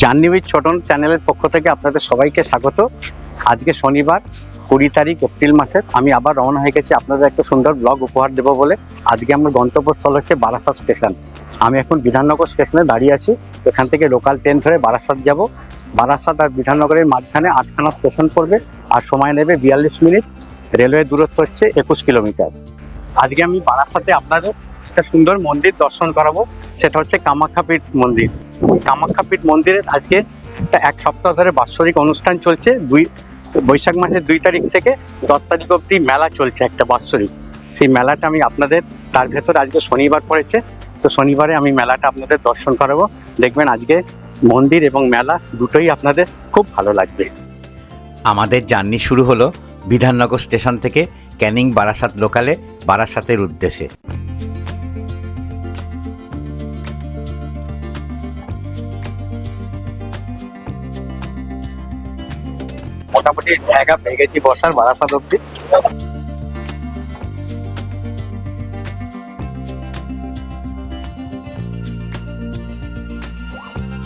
Journey with Chhoton চ্যানেলের পক্ষ থেকে আপনাদের সবাইকে স্বাগত। আজকে শনিবার, কুড়ি তারিখ, এপ্রিল মাসের। আমি আবার রওনা হয়ে গেছি আপনাদের একটা সুন্দর ব্লগ উপহার দেবো বলে। আজকে আমার গন্তব্যস্থল হচ্ছে বারাসাত স্টেশন। আমি এখন বিধাননগর স্টেশনে দাঁড়িয়ে আছি। এখান থেকে লোকাল ট্রেন ধরে বারাসাত যাব। বারাসাত আর বিধাননগরের মাঝখানে আটখানা স্টেশন পড়বে আর সময় নেবে বিয়াল্লিশ মিনিট। রেলওয়ে দূরত্ব হচ্ছে একুশ কিলোমিটার। আজকে আমি বারাসাতে আপনাদের একটা সুন্দর মন্দির দর্শন করাবো, সেটা হচ্ছে কামাখ্যাপীঠ মন্দির। কামাখ্যাপীঠ মন্দিরে আজকে এক সপ্তাহ ধরে বাৎসরিক অনুষ্ঠান চলছে, দুই, বৈশাখ মাসের দুই তারিখ থেকে দশ তারিখ অবধি মেলা চলছে একটা বাৎসরিক। সেই মেলাটা আমি আপনাদের, তার ভেতর আজকে শনিবার পড়েছে, তো শনিবারে আমি মেলাটা আপনাদের দর্শন করাবো। দেখবেন আজকে মন্দির এবং মেলা দুটোই আপনাদের খুব ভালো লাগবে। আমাদের জার্নি শুরু হলো বিধাননগর স্টেশন থেকে ক্যানিং বারাসাত লোকালে, বারাসাতের উদ্দেশ্যে। মোটামুটি জায়গা পেয়ে গেছি বসার বারাসাত অব্দি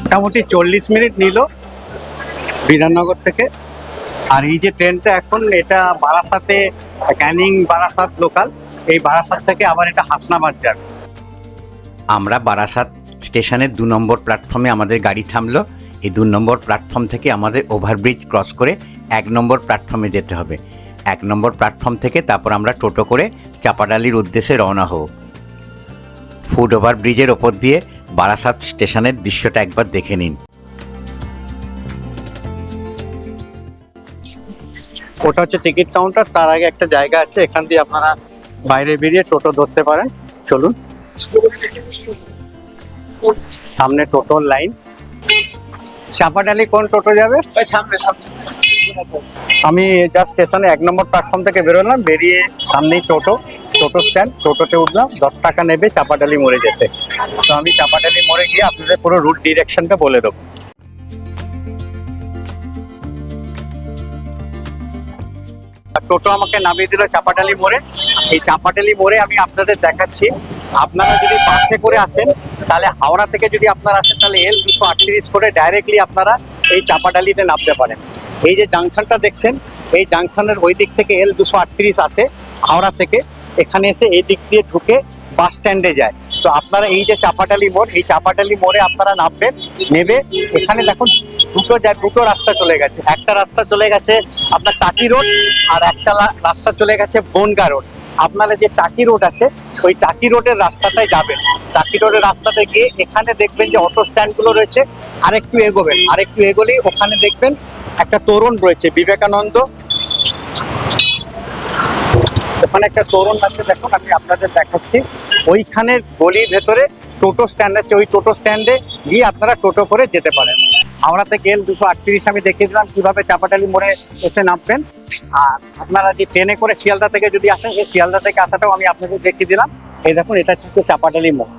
মোটামুটি চল্লিশ মিনিট নিল বিধাননগর থেকে। আর এই যে ট্রেনটা এখন এটা বারাসাতে, ক্যানিং বারাসাত লোকাল, এই বারাসাত থেকে আবার এটা হাসনাবাদ যাবে। আমরা বারাসাত স্টেশনের দু নম্বর প্ল্যাটফর্মে আমাদের গাড়ি থামলো। এই দু নম্বর প্ল্যাটফর্ম থেকে আমাদের ওভারব্রিজ ক্রস করে এক নম্বর প্ল্যাটফর্মে যেতে হবে। এক নম্বর প্ল্যাটফর্ম থেকে তারপর আমরা টোটো করে চাপাডালির উদ্দেশ্যে রওনা হব। ফুট ওভার ব্রিজের ওপর দিয়ে বারাসাত স্টেশনের দৃশ্যটা একবার দেখে নিন। ওটা হচ্ছে টিকিট কাউন্টার তার আগে একটা জায়গা আছে এখান দিয়ে আপনারা বাইরে বেরিয়ে টোটো ধরতে পারেন। চলুন। সামনে টোটোর লাইন। চাপাডালি কোন টোটো যাবে? সামনে সামনে। আমি জাস্ট স্টেশনে এক নম্বর প্ল্যাটফর্ম থেকে বেরোলাম বেরিয়ে সামনেই টোটো টোটো স্ট্যান্ড টোটোতে উঠলাম, দশ টাকা নেবে চাপাডালি মোড়ে যেতে। তো আমি চাপাডালি মোড়ে গিয়ে আপনাদের পুরো রুট ডিরেকশনটা বলে দেবো। টোটো আমাকে নামিয়ে দিল চাপাটালি মোড়ে। এই চাপাটালি মোড়ে আমি আপনাদের দেখাচ্ছি। আপনারা যদি বাসে করে আসেন, তাহলে হাওড়া থেকে যদি আপনারা আসেন, তাহলে এল দুশো আটত্রিশ করে ডাইরেক্টলি আপনারা এই চাপাটালিতে নামতে পারেন। এই যে জাংশনটা দেখছেন, এই জাংশনের ওই দিক থেকে এল দুশো আটত্রিশ আসে, হাওড়া থেকে। এখানে এসে এই দিক দিয়ে ঢুকে বাস স্ট্যান্ডে যায়। তো আপনারা এই যে চাপাটালি মোড়, এই চাপাটালি মোড়ে আপনারা নামবেন নেবে এখানে দেখুন দুটো দুটো রাস্তা চলে গেছে। একটা রাস্তা চলে গেছে আপনার টাকি রোড আর একটা রাস্তা চলে গেছে বনগা রোড। আপনারা যে টাকি রোড আছে, ওই টাকি রোডের রাস্তাটায় যাবেন। টাকি রোডের রাস্তাতে গিয়ে এখানে দেখবেন যে অটো স্ট্যান্ডগুলো রয়েছে, আরেকটু এগোবেন। আরেকটু এগোলেই ওখানে দেখবেন একটা তোরণ রয়েছে, বিবেকানন্দ। ওখানে একটা তোরণ আছে, দেখুন, আমি আপনাদের দেখাচ্ছি। ওইখানের গলির ভেতরে টোটো স্ট্যান্ড আছে, ওই টোটো স্ট্যান্ডে গিয়ে আপনারা টোটো করে যেতে পারেন। হাওড়া থেকে এল দুশো আটত্রিশ আমি দেখিয়ে দিলাম, কীভাবে চাপাটালি মোড়ে এসে নামবেন। আর আপনারা যে ট্রেনে করে শিয়ালদা থেকে যদি আসেন, সেই শিয়ালদা থেকে আসাটাও আমি আপনাদের দেখিয়ে দিলাম। এই দেখুন, এটা হচ্ছে চাপাটালি মোড়।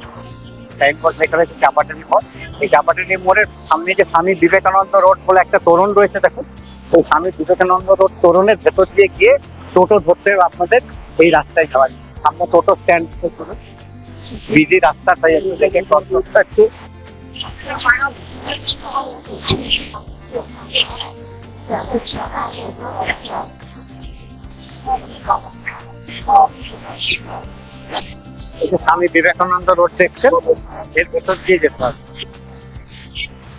বল সেখানে হচ্ছে চাপাটালি মোড়। এই চাপাটালি মোড়ের সামনে যে স্বামী বিবেকানন্দ রোড বলে একটা তোরণ রয়েছে, দেখুন। ওই স্বামী বিবেকানন্দ রোড তোরণের ভেতর দিয়ে গিয়ে টোটো ধরতে আপনাদের এই রাস্তায় যাওয়ার সামনে টোটো স্ট্যান্ড বিজি রাস্তা তাই একটু দেখে ক্রস করতে যে স্বামী বিবেকানন্দ রোড দেখছেন এর ভেতর দিয়ে যেতে হবে।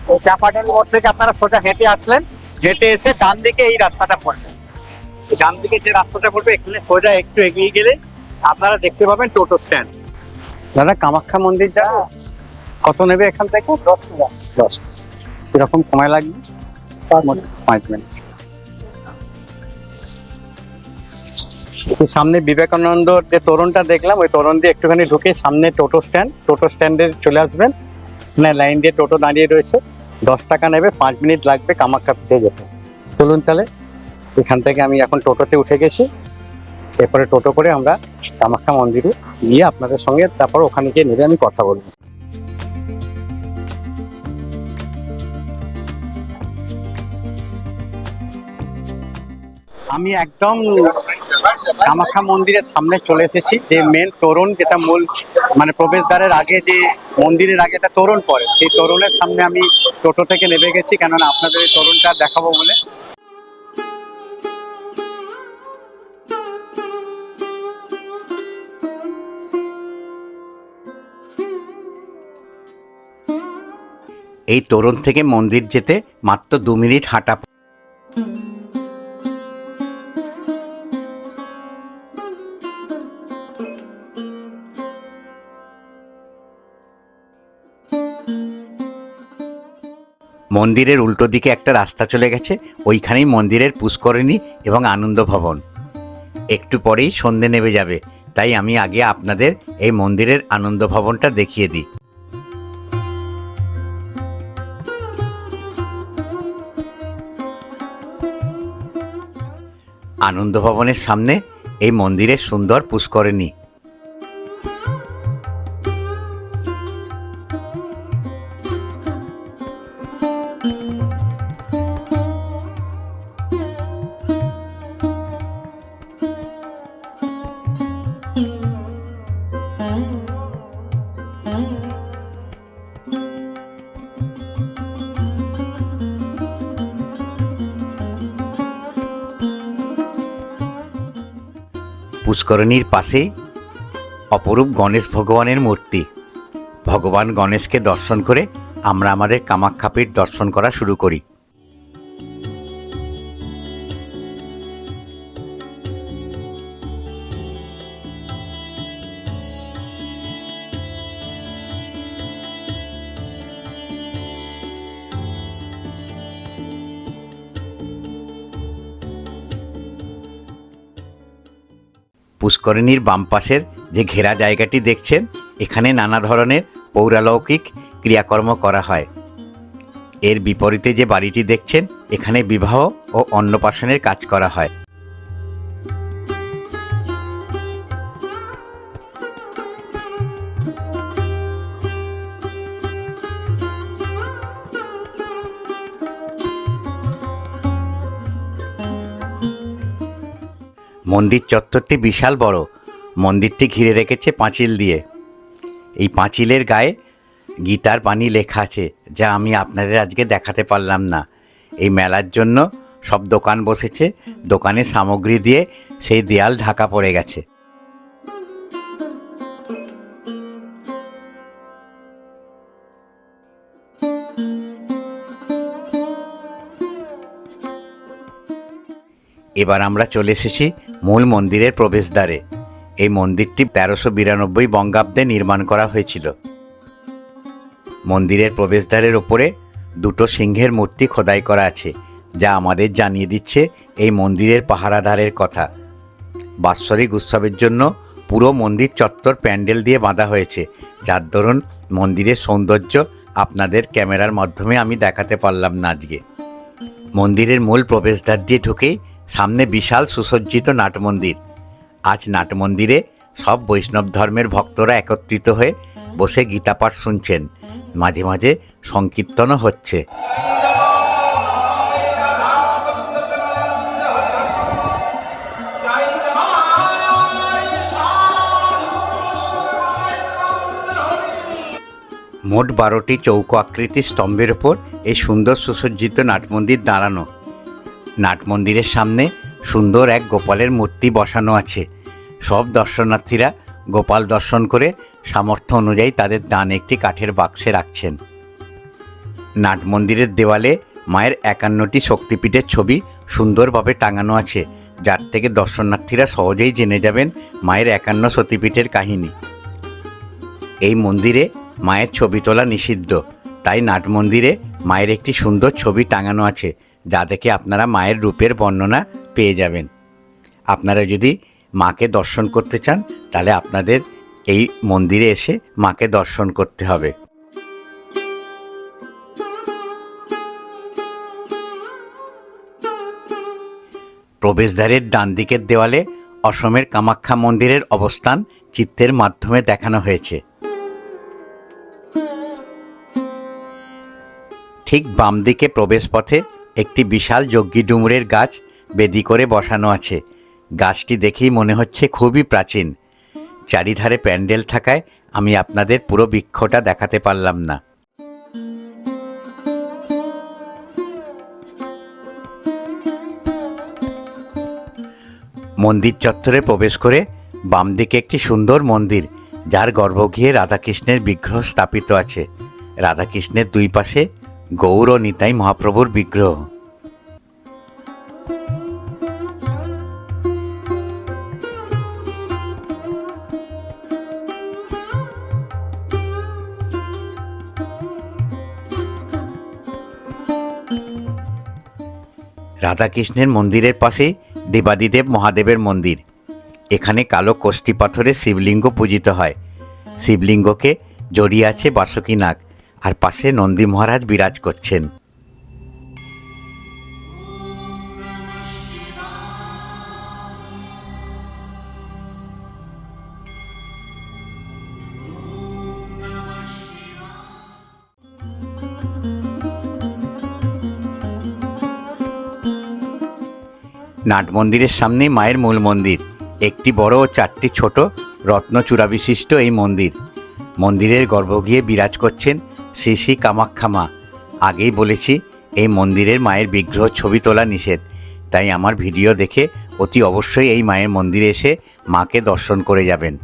তো চাপাটালি মোড় থেকে আপনারা সোজা হেঁটে আসলেন হেঁটে এসে ডান দিকে এই রাস্তাটা পড়বে। ডান দিকে যে রাস্তাটা পড়বে এখানে সোজা একটু এগিয়ে গেলে আপনারা দেখতে পাবেন টোটো স্ট্যান্ড। দাদা কামাখ্যা মন্দির যা কত নেবে এখান থেকে? দশ টাকা দশ। কীরকম সময় লাগবে? পাঁচ মিনিট। সামনে বিবেকানন্দ যে তোরণটা দেখলাম, ওই তোরণ দিয়ে একটুখানি ঢুকে সামনে টোটো স্ট্যান্ড। টোটো স্ট্যান্ডে চলে আসবেন। এখানে লাইন দিয়ে টোটো দাঁড়িয়ে রয়েছে। দশ টাকা নেবে, পাঁচ মিনিট লাগবে কামাখ্যা পিঠে যেতে। চলুন তাহলে, এখান থেকে আমি এখন টোটোতে উঠে গেছি। এরপরে টোটো করে আমরা কামাখ্যা মন্দিরে গিয়ে আপনাদের সঙ্গে তারপর ওখানে গিয়ে নেবে আমি কথা বলব। আমি একদম কামাখ্যা মন্দিরের সামনে চলে এসেছি, যে মেন তোরণ, যেটা মূল মানে প্রবেশদ্বারের আগে যে মন্দিরের আগে একটা তোরণ পড়ে, সেই তোরণের সামনে আমি টোটো থেকে নেমে গেছি, কেননা আপনাদের এই তোরণটা দেখাবো বলে। এই তোরণ থেকে মন্দির যেতে মাত্র দু মিনিট হাঁটা মন্দিরের উল্টো দিকে একটা রাস্তা চলে গেছে, ওইখানেই মন্দিরের পুষ্করিণী এবং আনন্দ ভবন একটু পরেই সন্ধে নেমে যাবে, তাই আমি আগে আপনাদের এই মন্দিরের আনন্দ ভবনটা দেখিয়ে দিই। আনন্দ ভবনের সামনে এই মন্দিরের সুন্দর পুষ্করিণী। পুষ্করিণীর পাশে অপরূপ গণেশ ভগবানের মূর্তি ভগবান গণেশকে দর্শন করে আমরা আমাদের কামাখ্যাপীঠ দর্শন করা শুরু করি পুষ্করিণীর বাম পাশের যে ঘেরা জায়গাটি দেখছেন, এখানে নানা ধরনের পৌরালৌকিক ক্রিয়াকর্ম করা হয়। এর বিপরীতে যে বাড়িটি দেখছেন, এখানে বিবাহ ও অন্নপ্রাশনের কাজ করা হয়। মন্দির চত্বরটি বিশাল বড়। মন্দিরটি ঘিরে রেখেছে পাঁচিল দিয়ে। এই পাঁচিলের গায়ে গীতার বাণী লেখা আছে, যা আমি আপনাদের আজকে দেখাতে পারলাম না। এই মেলার জন্য সব দোকান বসেছে। দোকানে সামগ্রী দিয়ে সেই দেয়াল ঢাকা পড়ে গেছে। এবার আমরা চলে এসেছি মূল মন্দিরের প্রবেশদ্বারে। এই মন্দিরটি তেরোশো বিরানব্বই বঙ্গাব্দে নির্মাণ করা হয়েছিল। মন্দিরের প্রবেশদ্বারের ওপরে দুটো সিংহের মূর্তি খোদাই করা আছে, যা আমাদের জানিয়ে দিচ্ছে এই মন্দিরের পাহারাদারের কথা। বাৎসরিক উৎসবের জন্য পুরো মন্দির চত্বর প্যান্ডেল দিয়ে বাঁধা হয়েছে, যার দরুন মন্দিরের সৌন্দর্য আপনাদের ক্যামেরার মাধ্যমে আমি দেখাতে পারলাম না আজকে। মন্দিরের মূল প্রবেশদ্বার দিয়ে ঢুকেই সামনে বিশাল সুসজ্জিত নাটমন্দির। আজ নাট মন্দিরে সব বৈষ্ণব ধর্মের ভক্তরা একত্রিত হয়ে বসে গীতাপাঠ শুনছেন। মাঝে মাঝে সংকীর্তনও হচ্ছে। মোট বারোটি চৌকো আকৃতির স্তম্ভের ওপর এই সুন্দর সুসজ্জিত নাটমন্দির দাঁড়ানো। নাট মন্দিরের সামনে সুন্দর এক গোপালের মূর্তি বসানো আছে। সব দর্শনার্থীরা গোপাল দর্শন করে সামর্থ্য অনুযায়ী তাদের দান একটি কাঠের বাক্সে রাখছেন। নাট মন্দিরের দেওয়ালে মায়ের একান্নটি শক্তিপীঠের ছবি সুন্দরভাবে টাঙানো আছে, যার থেকে দর্শনার্থীরা সহজেই জেনে যাবেন মায়ের একান্ন সতীপীঠের কাহিনী। এই মন্দিরে মায়ের ছবি তোলা নিষিদ্ধ, তাই নাট মন্দিরে মায়ের একটি সুন্দর ছবি টাঙানো আছে যা দেখে আপনারা মায়ের রূপের বর্ণনা পেয়ে যাবেন। আপনারা যদি মাকে দর্শন করতে চান, তাহলে আপনাদের এই মন্দিরে এসে মাকে দর্শন করতে হবে। প্রবেশদ্বারের ডান দিকের দেওয়ালে অসমের কামাখ্যা মন্দিরের অবস্থান চিত্রের মাধ্যমে দেখানো হয়েছে। ঠিক বাম দিকে প্রবেশপথে একটি বিশাল যজ্ঞি ডুমুরের গাছ বেদি করে বসানো আছে। গাছটি দেখেই মনে হচ্ছে খুবই প্রাচীন। চারিধারে প্যান্ডেল থাকায় আমি আপনাদের পুরো বৃক্ষটা দেখাতে পারলাম না। মন্দির চত্বরে প্রবেশ করে বাম দিকে একটি সুন্দর মন্দির, যার গর্ভগৃহে রাধাকৃষ্ণের বিগ্রহ স্থাপিত আছে। রাধাকৃষ্ণের দুই পাশে গৌর নিতাই মহাপ্রভুর বিগ্রহ। রাধাকৃষ্ণের মন্দিরের পাশে দেবাদিদেব মহাদেবের মন্দির। এখানে কালো কষ্টি পাথরের শিবলিঙ্গ পূজিত হয়। শিবলিঙ্গকে জড়িয়ে আছে বাসুকী নাগ। আর পাশে নন্দী মহারাজ বিরাজ করছেন। নাট মন্দিরের সামনে মায়ের মূল মন্দির। একটি বড় ও চারটি ছোট রত্নচূড়া বিশিষ্ট এই মন্দির। মন্দিরের গর্ভগৃহে বিরাজ করছেন শ্রী শ্রী কামাখ্যা মা আগেই বলেছি, এই মন্দিরের মায়ের বিগ্রহ ছবি তোলা নিষেধ। তাই আমার ভিডিও দেখে অতি অবশ্যই এই মায়ের মন্দিরে এসে মাকে দর্শন করে যাবেন।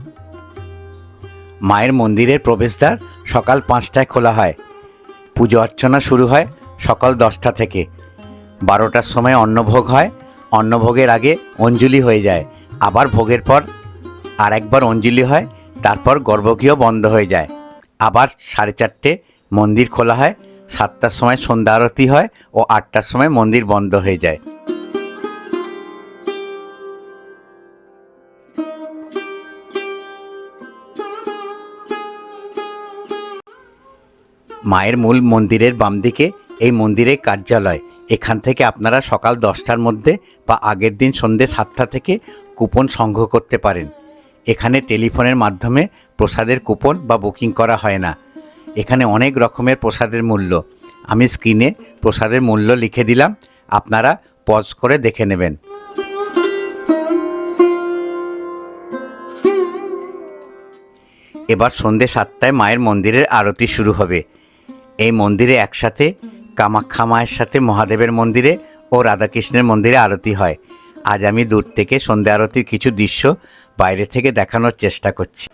মায়ের মন্দিরের প্রবেশদ্বার সকাল পাঁচটায় খোলা হয়। পুজো অর্চনা শুরু হয় সকাল দশটা থেকে। বারোটার সময় অন্নভোগ হয়। অন্নভোগের আগে অঞ্জলি হয়ে যায়। আবার ভোগের পর আর একবার অঞ্জলি হয়। তারপর গর্ভগৃহ বন্ধ হয়ে যায়। আবার সাড়ে চারটে মন্দির খোলা হয়, সাতটার সময় সন্ধ্যা আরতি হয় ও আটটার সময় মন্দির বন্ধ হয়ে যায়। মায়ের মূল মন্দিরের বাম দিকে এই মন্দিরের কার্যালয়। এখান থেকে আপনারা সকাল দশটার মধ্যে বা আগের দিন সন্ধে সাতটা থেকে কুপন সংগ্রহ করতে পারেন। এখানে টেলিফোনের মাধ্যমে প্রসাদের কুপন বা বুকিং করা হয় না। এখানে অনেক রকমের প্রসাদের মূল্য। আমি স্ক্রিনে প্রসাদের মূল্য লিখে দিলাম। আপনারা পজ করে দেখে নেবেন। এবার সন্ধে সাতটায় মায়ের মন্দিরের আরতি শুরু হবে। এই মন্দিরে একসাথে কামাখ্যা মায়ের সাথে মহাদেবের মন্দিরে ও রাধাকৃষ্ণের মন্দিরে আরতি হয়। আজ আমি দূর থেকে সন্ধ্যা আরতির কিছু দৃশ্য বাইরে থেকে দেখানোর চেষ্টা করছি।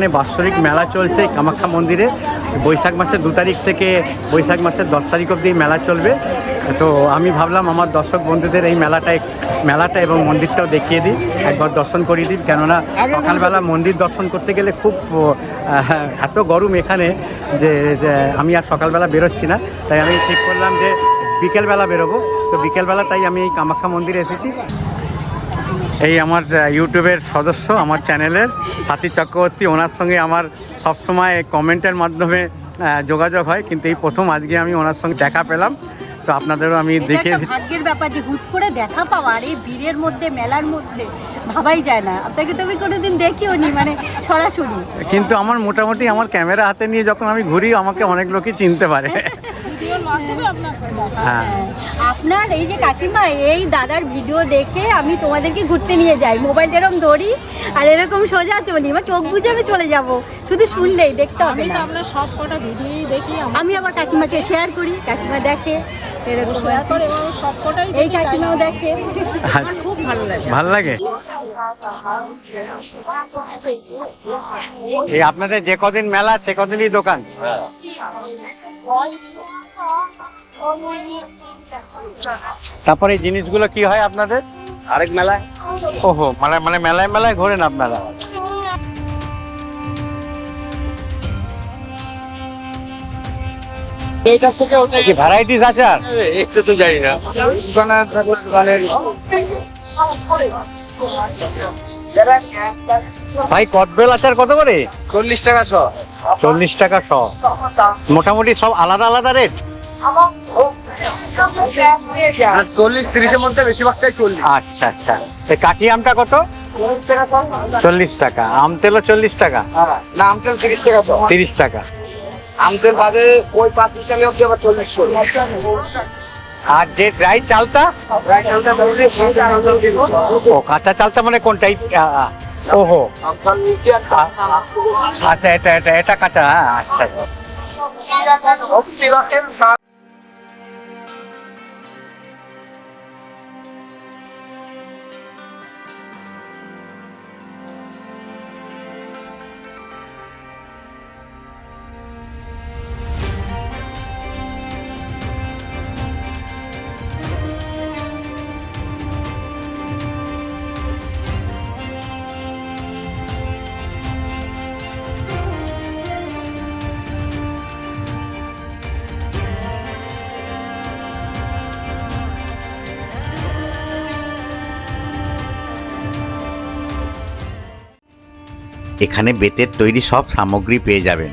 এখানে বাৎসরিক মেলা চলছে কামাখ্যা মন্দিরে। বৈশাখ মাসের দু তারিখ থেকে বৈশাখ মাসের দশ তারিখ অবধি মেলা চলবে। তো আমি ভাবলাম আমার দর্শক বন্ধুদের এই মেলাটা মেলাটা এবং মন্দিরটাও দেখিয়ে দিই, একবার দর্শন করিয়ে দিই। কেননা সকালবেলা মন্দির দর্শন করতে গেলে খুব এত গরম এখানে যে যে আমি আর সকালবেলা বেরোচ্ছি না। তাই আমি ঠিক করলাম যে বিকেলবেলা বেরোবো। তো বিকেলবেলা তাই আমি এই কামাখ্যা মন্দিরে এসেছি। এই আমার ইউটিউবের সদস্য আমার চ্যানেলের সাথী চক্রবর্তী। ওনার সঙ্গে আমার সবসময় কমেন্টের মাধ্যমে যোগাযোগ হয়। কিন্তু এই প্রথম আজকে আমি ওনার সঙ্গে দেখা পেলাম। তো আপনাদেরও আমি দেখিয়ে ভাগ্যের ব্যাপার যে হুট করে দেখা পাওয়া আর এই ভিড়ের মধ্যে মেলার মধ্যে ভাবাই যায় না। আপনাকে তো আমি কোনোদিন দেখিও নি মানে সরাসরি। কিন্তু আমার মোটামুটি আমার ক্যামেরা হাতে নিয়ে যখন আমি ঘুরি আমাকে অনেক লোকই চিনতে পারে। হ্যাঁ। আপনার এই যে কাকিমা এই দাদার ভিডিও দেখে আমি তোমাদেরকে ঘুরতে নিয়ে যাই। মোবাইল যেরকম ধরি আর এরকম সোজা চলি আমার চোখ বুঝে আমি চলে যাব। শুধু শুনলেই দেখতে হবে আমি না। আপনার সব কটা ভিডিওই দেখি আমি আবার কাকিমাকে শেয়ার করি কাকিমা দেখে এরকম শেয়ার করে সব কটাই এই কাকিমাও দেখে। খুব ভালো লাগে। ভালো লাগে? এই আপনাদের যে কদিন মেলা সে কদিনই দোকান? তারপরে এই জিনিসগুলো কি হয় আপনাদের? আরেক মেলায়। ওহো মানে মানে মেলায় মেলায় ঘোরেন আপনারা? এইটা থেকে ওটা কি ভ্যারাইটিস আছে আর? একটু তো জানি না। দোকানে থাকলে ভাই কদবেল আচার কত করে? চল্লিশ টাকা শ। চল্লিশ টাকা শ। মোটামুটি সব আলাদা আলাদা রেট চল্লিশ তিরিশের মধ্যে বেশিরভাগটাই চল্লিশ। আচ্ছা আচ্ছা। কাঠি আমটা কত? চল্লিশ টাকা। আম তেলও চল্লিশ টাকা? না আমতেল তিরিশ টাকা। তো তিরিশ টাকা আমতেল বাদে ওই পাঁচ মিশালি অব্দি আবার চল্লিশ আর যে ড্রাই চালটা। ও কাঁচা চালটা মানে কোনটা? এই, আ, আ, ওহো। আচ্ছা এটা এটা এটা কাঁচা হ্যাঁ আচ্ছা। এখানে বেতের তৈরি সব সামগ্রী পেয়ে যাবেন।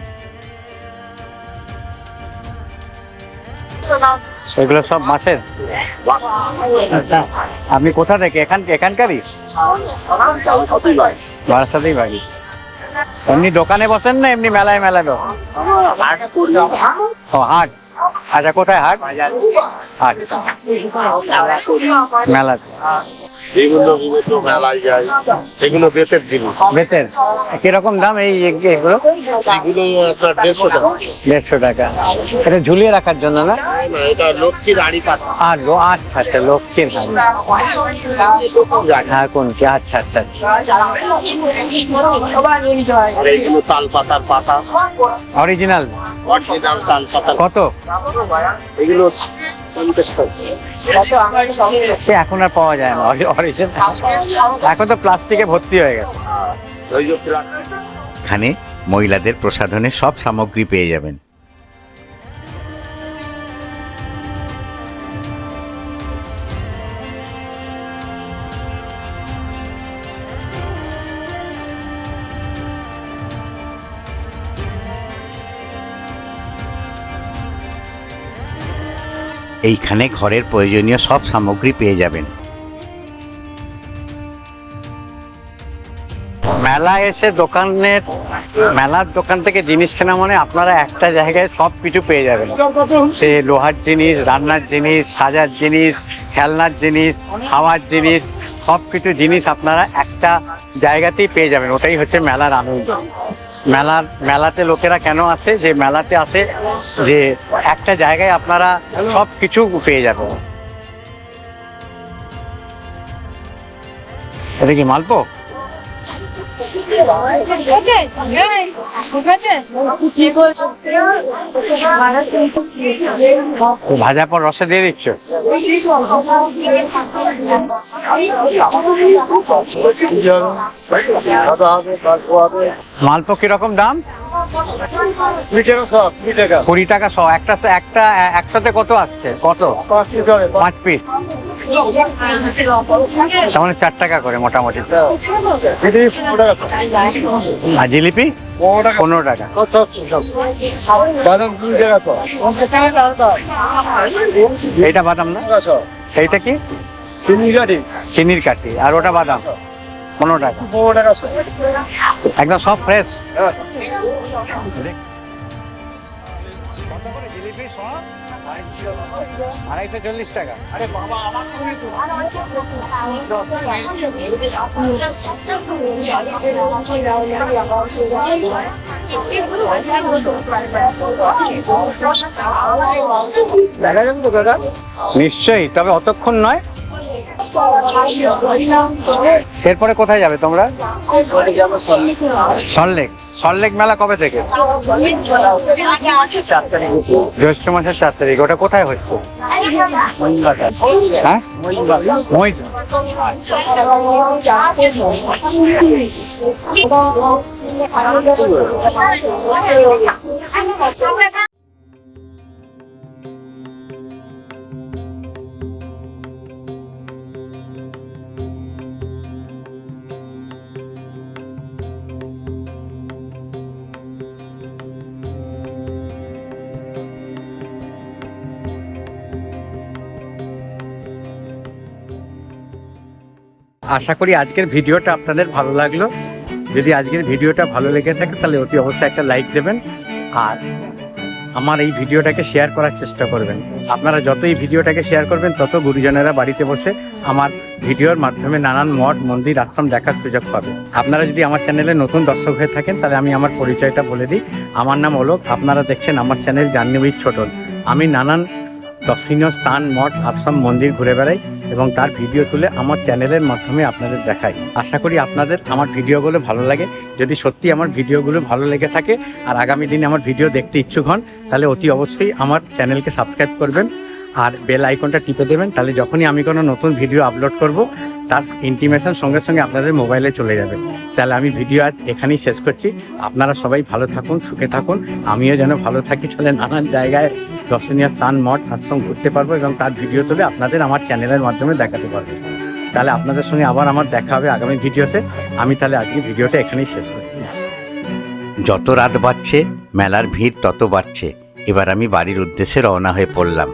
এগুলো সব মাছের? আচ্ছা আপনি কোথা থেকে? এখান এখানকারই? বারাসাতেই বাড়ি। এমনি দোকানে বসেন না, এমনি মেলায় মেলায় ও, হাট। আচ্ছা কোথায় হাট? হাট মেলাতে। এগুলো বিভিন্ন মেলায় যায় এগুলো বেতের জিনিস বেতের? কীরকম দাম এই এগুলো? এগুলো আপনার দেড়শো টাকা। দেড়শো টাকা। এটা ঝুলিয়ে রাখার জন্য না? এটা লক্ষ্মীর আড়ি পাতা। আর আচ্ছা আচ্ছা লক্ষ্মীর হাড়ি। হ্যাঁ কোন কি? আচ্ছা আচ্ছা আচ্ছা। আর এইগুলো তাল পাতার পাতা। অরিজিনাল? অরিজিনাল তাল পাতার কত এগুলো এখন আর পাওয়া যায় না অরিজিনাল এখন তো প্লাস্টিকে ভর্তি হয়ে গেছে। এখানে মহিলাদের প্রসাধনে সব সামগ্রী পেয়ে যাবেন। এইখানে ঘরের প্রয়োজনীয় সব সামগ্রী পেয়ে যাবেন। মেলা এসে দোকানের মেলার দোকান থেকে জিনিস কেনা মানে আপনারা একটা জায়গায় সব কিছু পেয়ে যাবেন। সে লোহার জিনিস, রান্নার জিনিস, সাজার জিনিস, খেলনার জিনিস, খাওয়ার জিনিস, সব কিছু জিনিস আপনারা একটা জায়গাতেই পেয়ে যাবেন। ওটাই হচ্ছে মেলার আনন্দ। মেলার মেলাতে লোকেরা কেন আসে? যে মেলাতে আসে, যে একটা জায়গায় আপনারা সব কিছু পেয়ে যাবেন। এটা কি মালপো ও ভাজা পর রসে দিয়ে দিচ্ছ? মালপো কীরকম দাম? কুড়ি টাকা শ একটা একটা একসাথে কত আসছে? কত? পাঁচ পিস। তার মানে চার টাকা করে মোটামুটি। আর জিলিপি? পনেরো টাকা। বাদাম এইটা বাদাম না? সেইটা কি? চিনি গাড়ি চিনির কাঠি। আর ওটা বাদাম। পনেরো টাকা। পনেরো টাকা একদম সব ফ্রেশ আড়াইশো চল্লিশ টাকা। আরে দেখা। যাবে তো দাদা? নিশ্চয়ই তবে অতক্ষণ নয়। এরপরে কোথায় যাবে তোমরা? সল্লেক সল্লেক মেলা কবে থেকে? জ্যৈষ্ঠ মাসের চার তারিখ। ওটা কোথায় হচ্ছে? হ্যাঁ? আশা করি আজকের ভিডিওটা আপনাদের ভালো লাগল। যদি আজকের ভিডিওটা ভালো লেগে থাকে, তাহলে অতি অবশ্যই একটা লাইক দেবেন। আর আমার এই ভিডিওটাকে শেয়ার করার চেষ্টা করবেন। আপনারা যত এই ভিডিওটাকে শেয়ার করবেন, তত গুরুজনেরা বাড়িতে বসে আমার ভিডিওর মাধ্যমে নানান মঠ, মন্দির, আশ্রম দেখার সুযোগ পাবে। আপনারা যদি আমার চ্যানেলে নতুন দর্শক হয়ে থাকেন, তাহলে আমি আমার পরিচয়টা বলে দিই। আমার নাম অলোক, আপনারা দেখছেন আমার চ্যানেল উইথ ছোটন আমি নানান দর্শনীয় স্থান, মঠ, আশ্রম, মন্দির ঘুরে বেড়াই এবং তার ভিডিও তুলে আমার চ্যানেলের মাধ্যমে আপনাদের দেখাই। আশা করি আপনাদের আমার ভিডিওগুলো ভালো লাগে। যদি সত্যি আমার ভিডিওগুলো ভালো লেগে থাকে আর আগামী দিনে আমার ভিডিও দেখতে ইচ্ছুক হন, তাহলে অতি অবশ্যই আমার চ্যানেলকে সাবস্ক্রাইব করবেন আর বেল আইকনটা টিপে দেবেন। তাহলে যখনই আমি কোনো নতুন ভিডিও আপলোড করব তার ইন্টিমেশন সঙ্গে সঙ্গে আপনাদের মোবাইলে চলে যাবে। তাহলে আমি ভিডিও আজ এখানেই শেষ করছি। আপনারা সবাই ভালো থাকুন, সুখে থাকুন। আমিও যেন ভালো থাকি, চলে নানান জায়গায় দর্শনীয় স্থান, মঠ, আশ্রম ঘুরতে পারব এবং তার ভিডিও তুলে আপনাদের আমার চ্যানেলের মাধ্যমে দেখাতে পারব। তাহলে আপনাদের সঙ্গে আবার আমার দেখা হবে আগামী ভিডিওতে আমি তাহলে আজকে ভিডিওটা এখানেই শেষ করছি। যত রাত বাড়ছে, মেলার ভিড় তত বাড়ছে। এবার আমি বাড়ির উদ্দেশ্যে রওনা হয়ে পড়লাম।